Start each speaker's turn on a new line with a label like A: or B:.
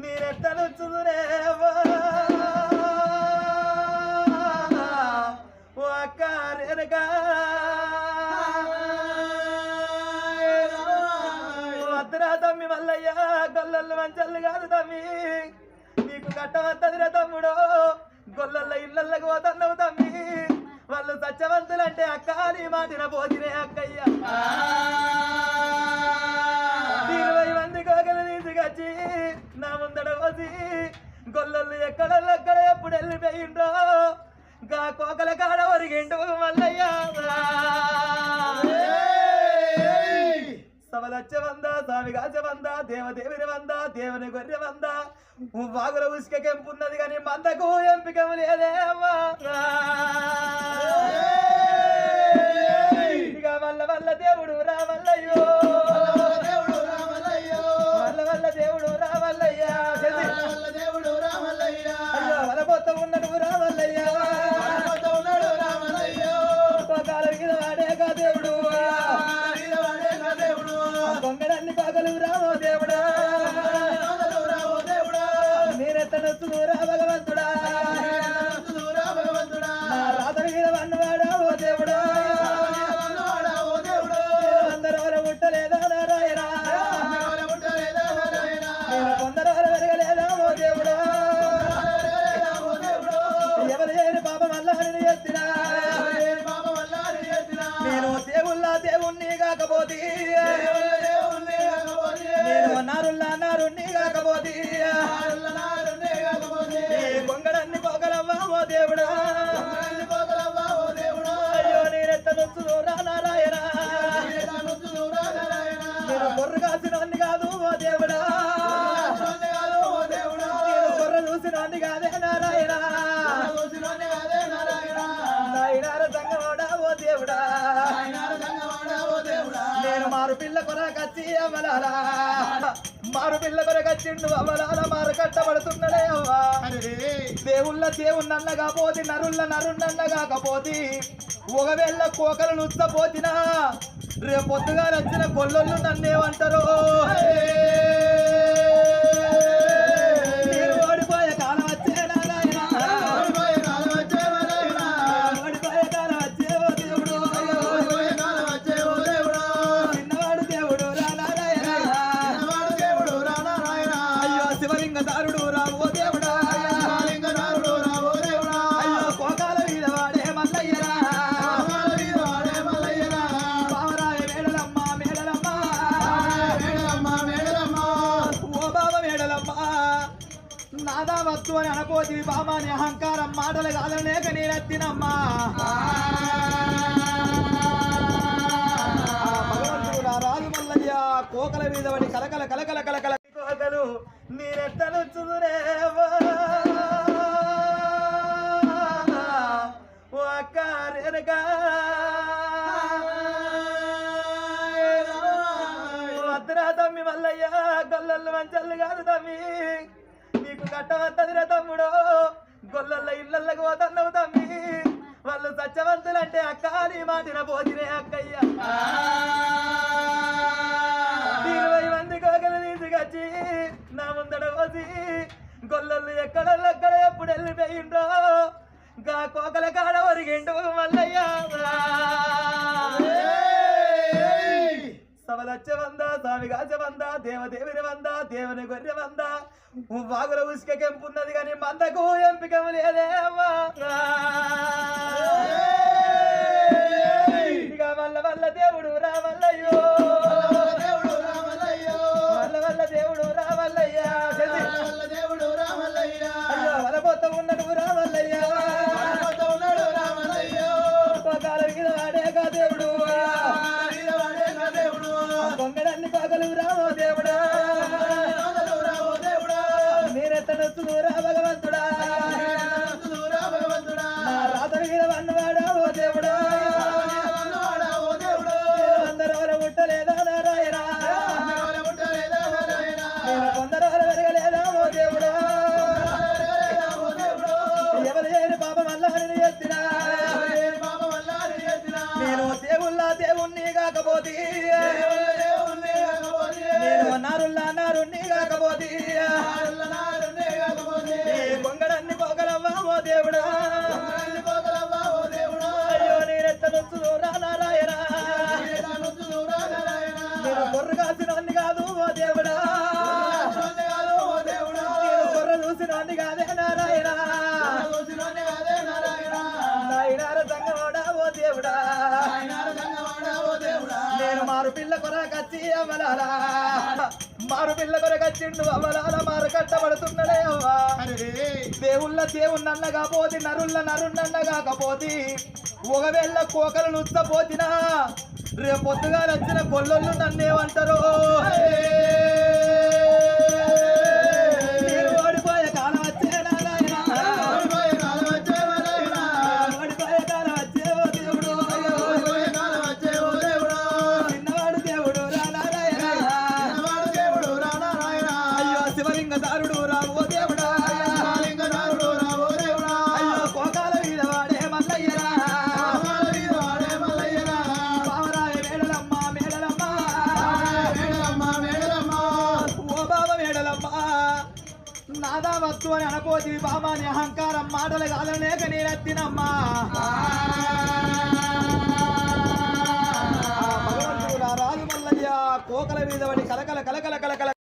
A: నేనెత్తను చూరేవా ఓ వద్దురా తమ్మి మల్లయ్యా గొల్లలు మంచల్లు కాదు తమ్మి. నీకు కట్టవద్దదిరా తమ్ముడు గొల్లల్ల ఇళ్ళకు పోతున్నావు తమ్మి. వాళ్ళు సత్యవంతులంటే అక్క నీ మాటిన పోతినే అక్కయ్య. పోసి గొల్లలు ఎక్కడెక్కడ ఎప్పుడు వెళ్ళిపోయిండ్రో. గా కోకల కాడ ఒరిగిండు మల్లయ్య సవలచ్చ వంద స్వామిగాచ వంద దేవదేవిని వంద దేవుని గొర్రె వంద. వాగుల ఉసుక కెంపున్నది కానీ మందకు ఎంపిక లేదేవా ఇక వల్ల వల్ల దేవుడు రామల్లయ్యో దొంగడాన్ని పగలు దేవుడా. అయ్యో నేనెత్తనొచ్చు రా నారాయణ నేను బొర్ర కాసినోన్ని కాదు ఓ దేవుడా. నేను బొర్ర చూసినోన్ని కాదే నారాయణ నాయనార సంగమోడా ఓ దేవుడా. నేను మారు పిల్ల కొరకచ్చి అవ్వలాలా మారు పిల్ల కొరకచ్చిండు అవ్వలాల మారు కట్టబడుతున్నాడే అవ్వా దేవుళ్ళ దేవుణ్ణన్న కాపోతి నరుళ్ళ నరుణ్ణన్న కాకపోతే. ఒకవేళ కోకలు నుచ్చపోతినా రేపు పొద్దుగా వచ్చిన కొల్లొల్లు నన్నేమంటారు వద్దు అని అనపోతివి బామాని అహంకారం మాటలు కాదలేక నేనెత్తినమ్మా. భగవంతుడు రాజు మల్లయ్య కోకల మీద పడి కలకల కలకల కలకల కోకలు నేనెత్తను చూరేవా. రేణుకా. వద్దురా తమ్మి మల్లయ్య గొల్లలు మంచల్లు కాదు తమ్మి. నీకు కట్టవద్దదిరా తమ్ముడు. గొల్లల్లో ఇళ్ళకి పోతున్నావు తమ్మి. వాళ్ళు సత్యవంతులంటే అక్క నీ మాటిన పోతినే అక్కయ్య. ఇరవై మంది కోకలు తీసుకొచ్చి నా ముందడ పోసి గొల్లలు ఎక్కడ ఎప్పుడు వెళ్ళిపోయిండ్రో? గా కోకల కాడ ఒరిగిండు మల్లయ్య. వంద స్వామిగాచ వంద దేవదేవిని వంద దేవుని గొర్రె వంద. వాగుల ఉసుక కెంపున్నది కానీ మందకు ఎంపిక లేదేవా కాకపోతే నేను నారుల్లా నారుణ్ణి కాకపోతే. కొంగడన్ని పోగలవ్వా ఓ దేవుడా? అయ్యో నేనెత్త నొచ్చు దూరా నారాయణ నేను కొర్ర కాసినాన్ని కాదు ఓ దేవుడా? నేను చూసినాన్ని కాదే నారాయణ. కొరకచ్చి అమలాలా మారు పిల్ల కొరకచ్చిండు అమలాల మారు కట్టబడుతున్నాడే అవ్వా. దేవుళ్ళ దేవుణ్ణన్నగా పోతి నరుళ్ళ నరుణ్ణన్నగా కాకపోతే ఒకవేళ కోకలు నుచ్చపోతినా రేపొద్దుగా నచ్చిన కొల్లొళ్ళు గొల్లొళ్ళు నన్నేమంటారు వస్తువు అని అనపోతివి అహంకారం మాటలు కాదనలేక నేనెత్తినమ్మా. రాజు మల్లయ్య కోకల మీద వాడి కలకల